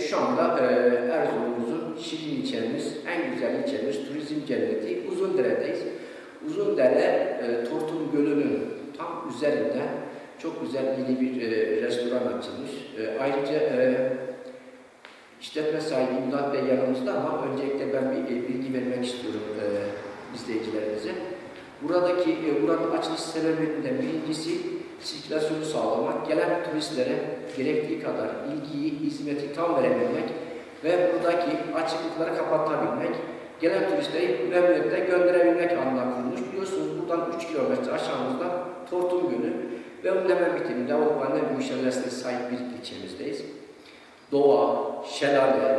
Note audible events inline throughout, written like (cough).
şu anda e, Erzurum'umuzun Şirin ilçemiz, en güzel ilçemiz, turizm cenneti Uzundere'deyiz. Uzundere, e, Tortum Gölü'nün tam üzerinde çok güzel yeni bir e, restoran açılmış. E, ayrıca e, işletme sahibi İmdat Bey yanımızda ama öncelikle ben bir e, bilgi vermek istiyorum e, izleyicilerimize. Buradaki, e, buranın açılış sebeplerinden birincisi sirkülasyonu sağlamak, gelen turistlere gerektiği kadar ilgiyi, hizmeti tam verebilmek ve buradaki açıklıkları kapatabilmek, gelen turistleri memnuniyetle gönderebilmek anlamına kurulmuş. Biliyorsunuz buradan 3 kilometre aşağımızda Tortum Gölü ve onun hemen bitiminde Avrupa'nın büyük sahip bir ilçemizdeyiz. Doğa, şelale,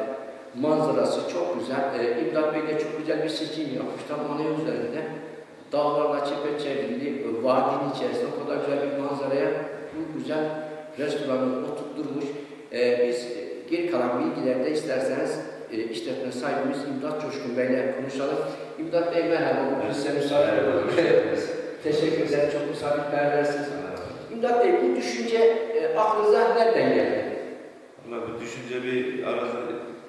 manzarası çok güzel. Ee, İmdat Bey de çok güzel bir seçim yapmış. Tam ana üzerinde dağlarla çepeçevrili, e, vadinin içerisinde o kadar güzel bir manzaraya bu güzel restoranı oturtturmuş. Ee, biz geri kalan bilgilerde isterseniz e, işletme sahibimiz İmdat Coşkun Bey'le konuşalım. İmdat Bey merhaba, bugün size misafir olduk. Teşekkürler, çok misafirperversiniz. İmdat Bey, bu düşünce e, aklınıza nereden geldi? Valla bu düşünce bir arazi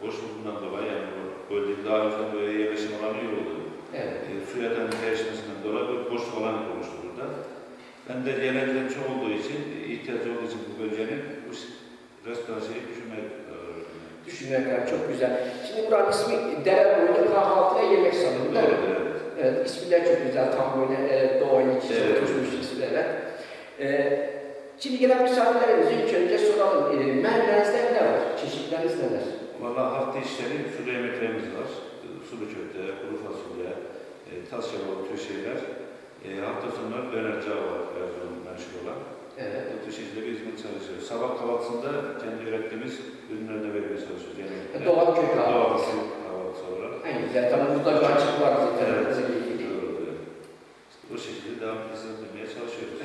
boşluğundan dolayı yani bölgede daha önceden böyle yerleşim alanı yok oldu. Evet. E, su yatağının değişmesinden dolayı bir boşluk alanı oluştu burada. Ben de yerlerden çok olduğu için, e, ihtiyacı olduğu için bu bölgenin bu restoran şeyi düşünmeye karar verdim. Düşünmeye kadar çok güzel. Şimdi buranın ismi Dere Boyunu Kahvaltı ve Yemek Salonu değil mi? Evet, evet. Evet, isimler çok güzel. Tam böyle e, doğayla iç içe Evet. oturmuş isimler. E, şimdi gelen misafirlerimize ilk önce soralım. E, menülerinizde ne var? Çeşitleriniz neler? Valla hafta işleri sulu yemeklerimiz var. E, Sulu köfte, kuru fasulye, e, tas bu tür şeyler. E, hafta sonları meşhur olan. Evet. Bu tür şekilde bir hizmet çalışıyoruz. Sabah kahvaltısında kendi ürettiğimiz ürünlerine vermeye çalışıyoruz. Yani E, Doğal köy kahvaltısı. Doğal kahvaltısı olarak. En güzel. Tabii burada bir açık var zaten. Evet. ilgili. Doğru, evet. İşte o şekilde devam etmeye çalışıyoruz.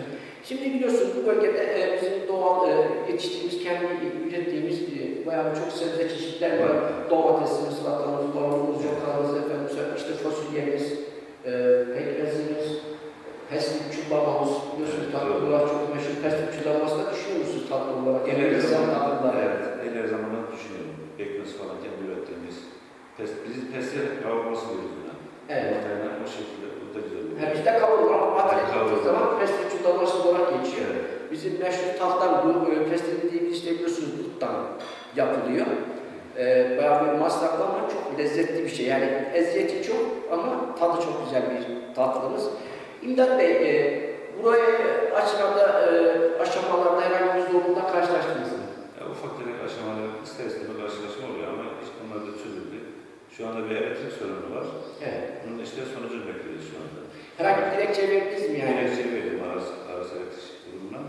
Şimdi biliyorsunuz bu bölgede e, bizim doğal e, yetiştiğimiz, kendi ürettiğimiz e, bayağı çok sebze çeşitler var. Domatesimiz, salatamız, marulumuz, yokamız, efendim, işte fasulyemiz, e, pekmezimiz, pestil çubuğumuz, biliyorsunuz tatlılar çok meşhur. Çubuğumuz da düşünüyor musunuz tatlı olarak? Genel Geleneksel zaman, tatlılar. evet, genel zamanlar düşünüyorum. Pekmez falan kendi ürettiğimiz. Pes, biz pestil kavurması diyoruz buna. Evet. Yani o şekilde bu da güzel oluyor. Hem bizde kavurma, yaptığı Kavurma. zaman pestil çubuğumuz olarak geçiyor. Evet. Bizim meşhur tatlar bu e, pestil dediğimiz işte biliyorsunuz duttan yapılıyor. Ee, bayağı bir masraflı ama çok lezzetli bir şey. Yani eziyeti çok ama tadı çok güzel bir tatlımız. İmdat Bey, e, buraya açmada e, aşamalarda herhangi bir zorlukla karşılaştınız mı? Ya, ufak tefek aşamalar ister istemez karşılaşma oluyor ama işte onlar da çözüldü. Şu anda bir elektrik sorunu var. Evet. Bunun işte sonucunu bekliyoruz şu anda. Herhangi bir dilekçe verdiniz mi yani? Gerekçe verdim arası, arası elektrik kurulundan.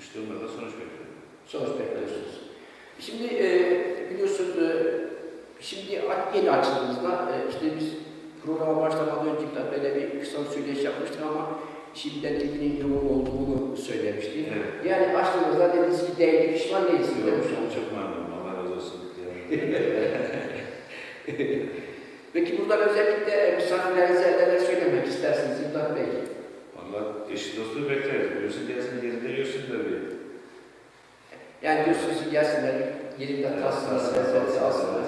İşte onlardan sonuç bekliyorum. Sonuç bekliyorsunuz. Şimdi e, biliyorsunuz e, şimdi yeni açıldığımızda e, işte biz programa başlamadan önce böyle bir kısa söyleyiş yapmıştık ama şimdiden ilginin yoğun olduğunu söylemiştik. Evet. Yani açtığımızda dediniz ki değerli pişman değilsiniz değil mi şu an? Çok memnunum. Allah razı olsun. (laughs) Peki buradan özellikle misafirlerinize neler söylemek istersiniz İmdat Bey? Valla eşi dostu bekleriz. Buyursun gelsin yerinde yiyorsunlar bir. Yani diyorsunuz ki gelsinler yerinde tatsınlar, lezzeti alsınlar.